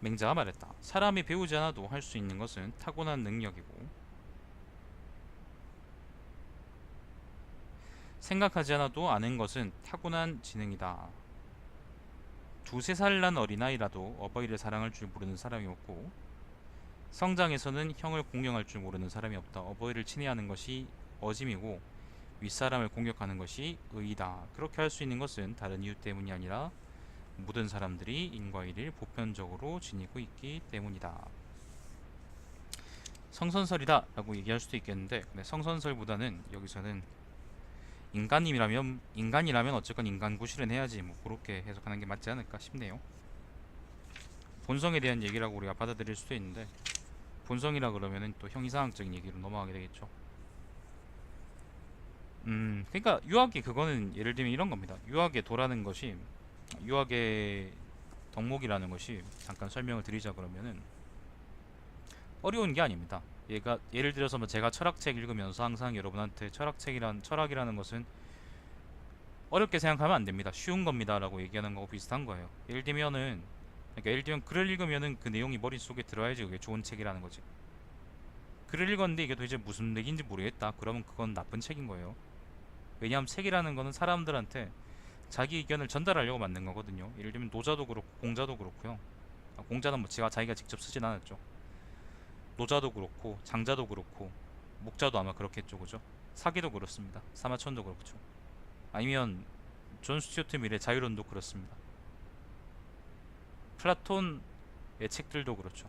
맹자가 말했다. 사람이 배우지 않아도 할 수 있는 것은 타고난 능력이고 생각하지 않아도 아는 것은 타고난 지능이다. 두세 살 난 어린아이라도 어버이를 사랑할 줄 모르는 사람이 없고 성장에서는 형을 공경할 줄 모르는 사람이 없다. 어버이를 친애하는 것이 어짐이고 윗사람을 공격하는 것이 의이다. 그렇게 할 수 있는 것은 다른 이유 때문이 아니라 모든 사람들이 인과의를 보편적으로 지니고 있기 때문이다. 성선설이다 라고 얘기할 수도 있겠는데 성선설보다는 여기서는 인간이라면 인간이라면 어쨌건 인간 구실은 해야지 뭐 그렇게 해석하는 게 맞지 않을까 싶네요. 본성에 대한 얘기라고 우리가 받아들일 수도 있는데 본성이라 그러면은 또 형이상학적인 얘기로 넘어가게 되겠죠. 음, 그러니까 유학이 그거는 예를 들면 이런 겁니다. 유학의 도라는 것이 유학의 덕목이라는 것이 잠깐 설명을 드리자 그러면은 어려운 게 아닙니다. 얘가 예를 들어서 뭐 제가 철학책 읽으면서 항상 여러분한테 철학책이란 철학이라는 것은 어렵게 생각하면 안 됩니다. 쉬운 겁니다라고 얘기하는 거하고 비슷한 거예요. 예를 들면은 그러니까 예를 들면 글을 읽으면은 그 내용이 머릿속에 들어야지 그게 좋은 책이라는 거지. 글을 읽었는데 이게 도대체 무슨 얘기인지 모르겠다. 그러면 그건 나쁜 책인 거예요. 왜냐하면 책이라는 거는 사람들한테 자기 의견을 전달하려고 만든 거거든요. 예를 들면 노자도 그렇고 공자도 그렇고요. 아, 공자는 뭐 제가 자기가 직접 쓰진 않았죠. 노자도 그렇고 장자도 그렇고 목자도 아마 그렇겠죠, 그죠? 사기도 그렇습니다. 사마천도 그렇죠. 아니면 존 스튜어트 밀의 자유론도 그렇습니다. 플라톤의 책들도 그렇죠.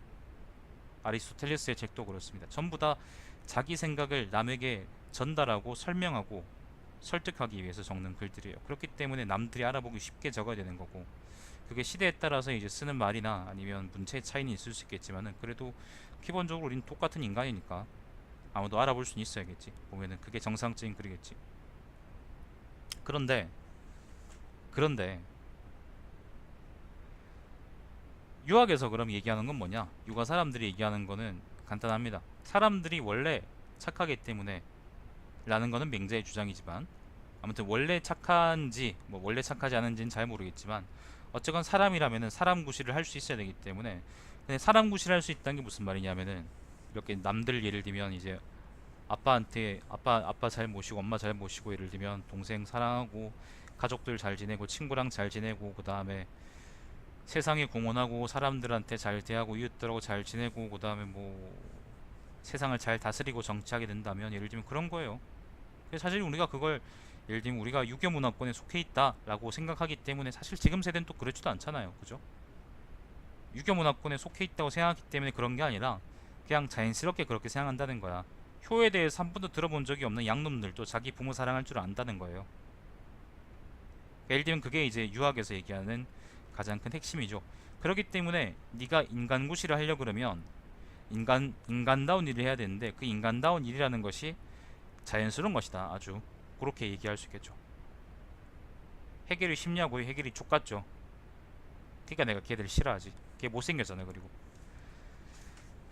아리스토텔레스의 책도 그렇습니다. 전부 다 자기 생각을 남에게 전달하고 설명하고 설득하기 위해서 적는 글들이에요. 그렇기 때문에 남들이 알아보기 쉽게 적어야 되는 거고 그게 시대에 따라서 이제 쓰는 말이나 아니면 문체의 차이는 있을 수 있겠지만은 그래도 기본적으로 우리는 똑같은 인간이니까 아무도 알아볼 수는 있어야겠지. 보면은 그게 정상적인 글이겠지. 그런데 그런데 유학에서 그럼 얘기하는 건 뭐냐? 유가 사람들이 얘기하는 거는 간단합니다. 사람들이 원래 착하기 때문에 라는 거는 맹자의 주장이지만 아무튼 원래 착한지 뭐 원래 착하지 않은지는 잘 모르겠지만 어쨌건 사람이라면은 사람 구실을 할 수 있어야 되기 때문에 근데 사람 구실을 할수 있다는 게 무슨 말이냐면은 이렇게 남들 예를 들면 이제 아빠한테 아빠 아빠 잘 모시고 엄마 잘 모시고 예를 들면 동생 사랑하고 가족들 잘 지내고 친구랑 잘 지내고 그 다음에 세상에 공헌하고 사람들한테 잘 대하고 이웃들하고 잘 지내고 그 다음에 뭐 세상을 잘 다스리고 정치하게 된다면 예를 들면 그런 거예요. 사실 우리가 그걸 예를 들면 우리가 유교 문화권에 속해 있다라고 생각하기 때문에 사실 지금 세대는 또 그렇지도 않잖아요. 그죠? 유교 문화권에 속해 있다고 생각하기 때문에 그런 게 아니라 그냥 자연스럽게 그렇게 생각한다는 거야. 효에 대해서 한 번도 들어본 적이 없는 양놈들도 자기 부모 사랑할 줄 안다는 거예요. 그러니까 예를 들면 그게 이제 유학에서 얘기하는 가장 큰 핵심이죠. 그렇기 때문에 네가 인간구실을 하려 그러면 인간 인간다운 일을 해야 되는데 그 인간다운 일이라는 것이 자연스러운 것이다. 아주 그렇게 얘기할 수 있겠죠. 해결이 쉽냐고요? 해결이 족같죠. 그러니까 내가 걔들 싫어하지. 걔 못생겼잖아요. 그리고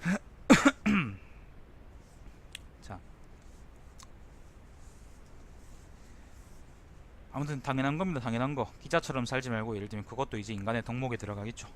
자 아무튼 당연한 겁니다. 당연한 거. 기자처럼 살지 말고 예를 들면 그것도 이제 인간의 덕목에 들어가겠죠.